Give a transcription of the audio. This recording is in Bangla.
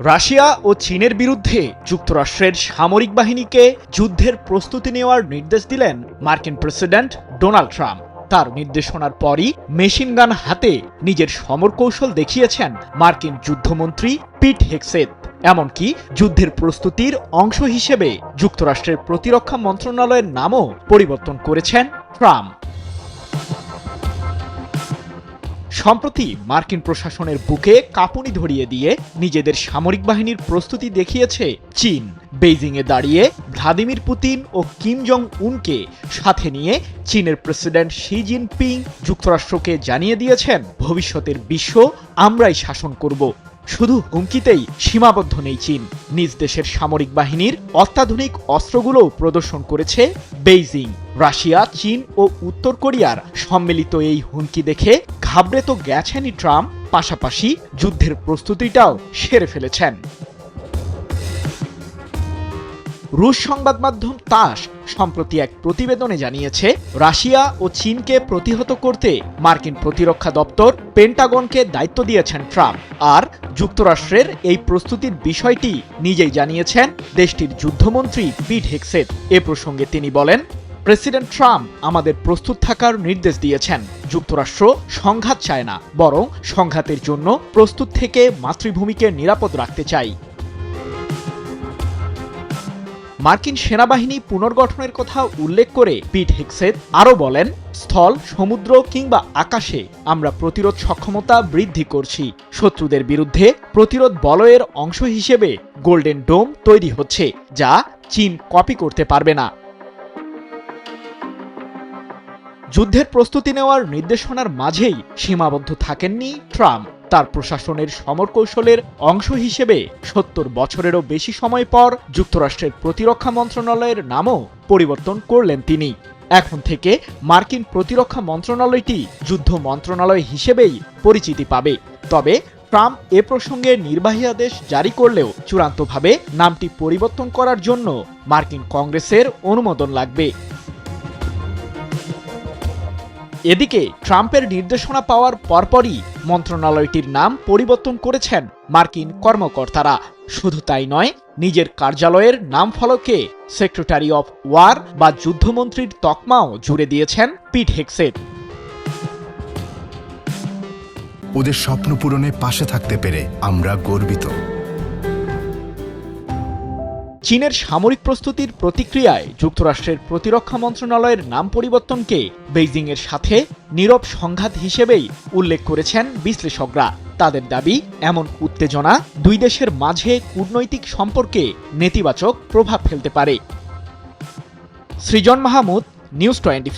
রাশিয়া ও চীনের বিরুদ্ধে যুক্তরাষ্ট্রের সামরিক বাহিনীকে যুদ্ধের প্রস্তুতি নেওয়ার নির্দেশ দিলেন মার্কিন প্রেসিডেন্ট ডোনাল্ড ট্রাম্প। তার নির্দেশনার পরই মেশিন গান হাতে নিজের সমর কৌশল দেখিয়েছেন মার্কিন যুদ্ধমন্ত্রী পিট হেক্সেত এমনকি যুদ্ধের প্রস্তুতির অংশ হিসেবে যুক্তরাষ্ট্রের প্রতিরক্ষা মন্ত্রণালয়ের নামও পরিবর্তন করেছেন ট্রাম্প। সম্প্রতি মার্কিন প্রশাসনের বুকে কাঁপুনি ধরিয়ে দিয়ে নিজেদের সামরিক বাহিনীর প্রস্তুতি দেখিয়েছে চীন। বেইজিংয়ে দাঁড়িয়ে ভ্লাদিমির পুতিন ও কিম জং উনকে সাথে নিয়ে চীনের প্রেসিডেন্ট শি জিনপিং যুক্তরাষ্ট্রকে জানিয়ে দিয়েছেন, ভবিষ্যতের বিশ্ব আমরাই শাসন করব। শুধু হুমকিতেই সীমাবদ্ধ নেই চীন। নিজ দেশের সামরিক বাহিনীর অত্যাধুনিক অস্ত্রগুলোও প্রদর্শন করেছে বেইজিং। রাশিয়া, চীন ও উত্তর কোরিয়ার সম্মিলিত এই হুমকি দেখে ঘাবড়ে তো গেছেনই ট্রাম্প, পাশাপাশি যুদ্ধের প্রস্তুতিটাও সেরে ফেলেছেন। রুশ সংবাদ মাধ্যম তাস সম্প্রতি এক প্রতিবেদনে জানিয়েছে, রাশিয়া ও চীনকে প্রতিহত করতে মার্কিন প্রতিরক্ষা দপ্তর পেন্টাগনকে দায়িত্ব দিয়েছেন ট্রাম্প। আর যুক্তরাষ্ট্রের এই প্রস্তুতির বিষয়টি নিজেই জানিয়েছেন দেশটির যুদ্ধমন্ত্রী পিট হেক্সেট এ প্রসঙ্গে তিনি বলেন, প্রেসিডেন্ট ট্রাম্প আমাদের প্রস্তুত থাকার নির্দেশ দিয়েছেন। যুক্তরাষ্ট্র সংঘাত চায় না, বরং সংঘাতের জন্য প্রস্তুত থেকে মাতৃভূমিকে নিরাপদ রাখতে চাই মার্কিন সেনাবাহিনী পুনর্গঠনের কথা উল্লেখ করে পিট হেক্সেত আরও বলেন, স্থল, সমুদ্র কিংবা আকাশে আমরা প্রতিরোধ সক্ষমতা বৃদ্ধি করছি। শত্রুদের বিরুদ্ধে প্রতিরোধ বলয়ের অংশ হিসেবে গোল্ডেন ডোম তৈরি হচ্ছে, যা চীন কপি করতে পারবে না। যুদ্ধের প্রস্তুতি নেওয়ার নির্দেশনার মাঝেই সীমাবদ্ধ থাকেননি ট্রাম্প। তার প্রশাসনের সমর কৌশলের অংশ হিসেবে সত্তর বছরেরও বেশি সময় পর যুক্তরাষ্ট্রের প্রতিরক্ষা মন্ত্রণালয়ের নামও পরিবর্তন করলেন তিনি। এখন থেকে মার্কিন প্রতিরক্ষা মন্ত্রণালয়টি যুদ্ধ মন্ত্রণালয় হিসেবেই পরিচিতি পাবে। তবে ট্রাম্প এ প্রসঙ্গে নির্বাহী আদেশ জারি করলেও চূড়ান্তভাবে নামটি পরিবর্তন করার জন্য মার্কিন কংগ্রেসের অনুমোদন লাগবে। এদিকে ট্রাম্পের নির্দেশনা পাওয়ার পরপরই মন্ত্রণালয়টির নাম পরিবর্তন করেছেন মার্কিন কর্মকর্তারা। শুধু তাই নয়, নিজের কার্যালয়ের নাম ফলকে সেক্রেটারি অফ ওয়ার বা যুদ্ধমন্ত্রীর তকমাও জুড়ে দিয়েছেন পিট হেক্সেট ওদের স্বপ্ন পূরণে পাশে থাকতে পেরে আমরা গর্বিত। চীনের সামরিক প্রস্তুতির প্রতিক্রিয়ায় যুক্তরাষ্ট্রের প্রতিরক্ষা মন্ত্রণালয়ের নাম পরিবর্তনকে বেইজিংয়ের সাথে নীরব সংঘাত হিসেবেই উল্লেখ করেছেন বিশ্লেষকরা। তাদের দাবি, এমন উত্তেজনা দুই দেশের মাঝে কূটনৈতিক সম্পর্কে নেতিবাচক প্রভাব ফেলতে পারে। সৃজন মাহমুদ, নিউজ টোয়েন্টি